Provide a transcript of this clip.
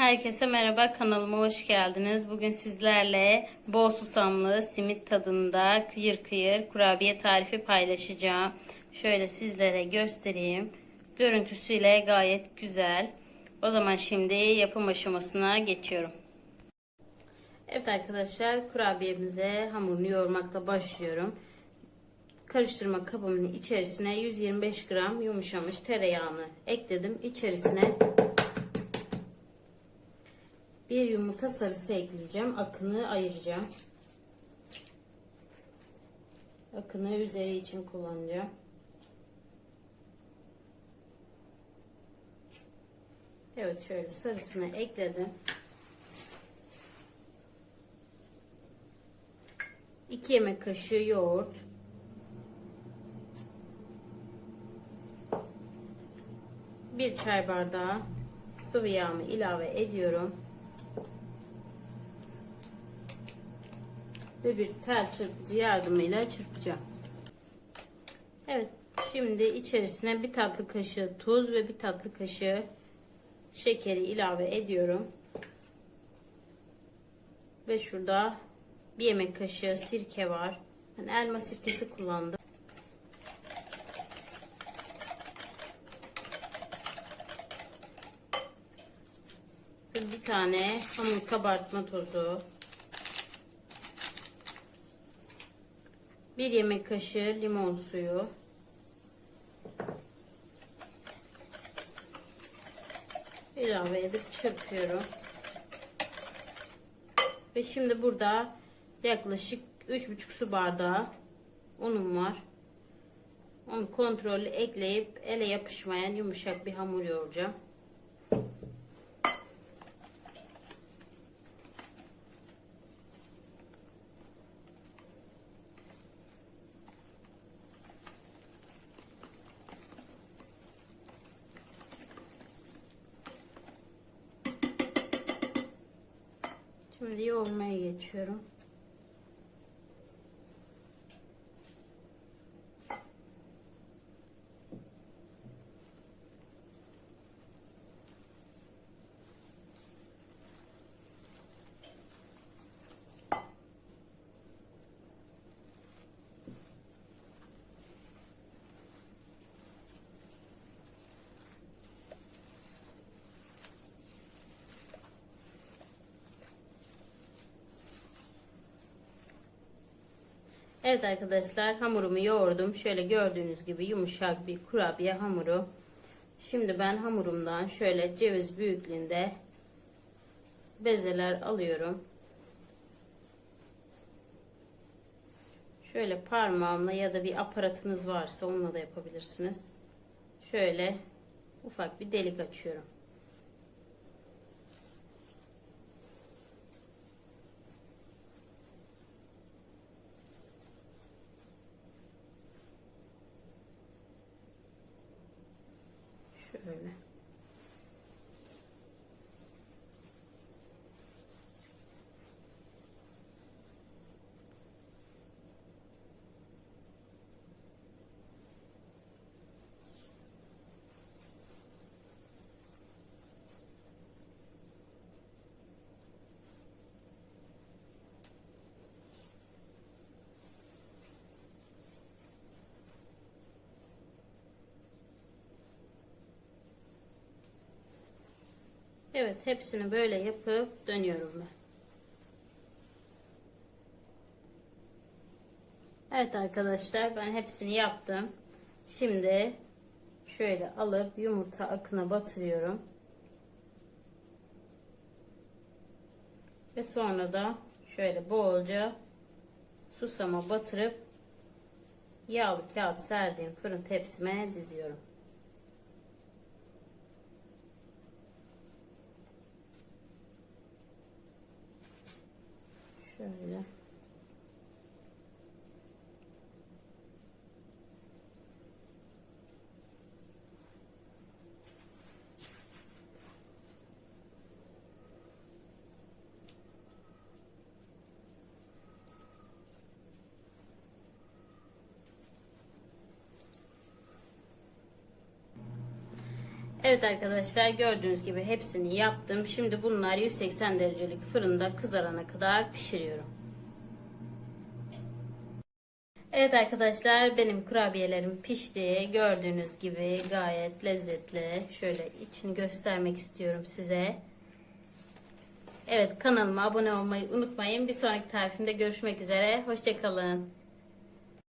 Herkese merhaba kanalıma hoş geldiniz. Bugün sizlerle bol susamlı simit tadında kıyır kıyır kurabiye tarifi paylaşacağım. Şöyle sizlere göstereyim. Görüntüsüyle gayet güzel. O zaman şimdi yapım aşamasına geçiyorum. Evet arkadaşlar kurabiyemize hamurunu yoğurmakla başlıyorum. Karıştırma kabımın içerisine 125 gram yumuşamış tereyağını ekledim. İçerisine bir yumurta sarısı ekleyeceğim. Akını ayıracağım. Akını üzeri için kullanacağım. Evet şöyle sarısını ekledim. 2 yemek kaşığı yoğurt. Bir çay bardağı sıvı yağımı ilave ediyorum. Ve bir tel çırpıcı yardımıyla çırpacağım. Evet. Şimdi içerisine bir tatlı kaşığı tuz ve bir tatlı kaşığı şekeri ilave ediyorum. Ve şurada bir yemek kaşığı sirke var. Ben elma sirkesi kullandım. Bir tane hamur kabartma tozu. Bir yemek kaşığı limon suyu. ilave edip çırpıyorum. Ve şimdi burada yaklaşık 3,5 su bardağı unum var. Onu kontrollü ekleyip ele yapışmayan yumuşak bir hamur yoğuracağım. Şimdi yoğurmaya geçiyorum. Evet arkadaşlar hamurumu yoğurdum. Şöyle gördüğünüz gibi yumuşak bir kurabiye hamuru. Şimdi ben hamurumdan şöyle ceviz büyüklüğünde bezeler alıyorum. Şöyle parmağımla ya da bir aparatınız varsa onunla da yapabilirsiniz. Şöyle ufak bir delik açıyorum. Şöyle. Evet hepsini böyle yapıp dönüyorum ben. Evet arkadaşlar ben hepsini yaptım. Şimdi şöyle alıp yumurta akına batırıyorum. Ve sonra da şöyle bolca susama batırıp yağlı kağıt serdiğim fırın tepsime diziyorum. Şöyle. Evet arkadaşlar gördüğünüz gibi hepsini yaptım. Şimdi bunlar 180 derecelik fırında kızarana kadar pişiriyorum. Evet arkadaşlar benim kurabiyelerim pişti. Gördüğünüz gibi gayet lezzetli. Şöyle içini göstermek istiyorum size. Evet kanalıma abone olmayı unutmayın. Bir sonraki tarifimde görüşmek üzere. Hoşçakalın.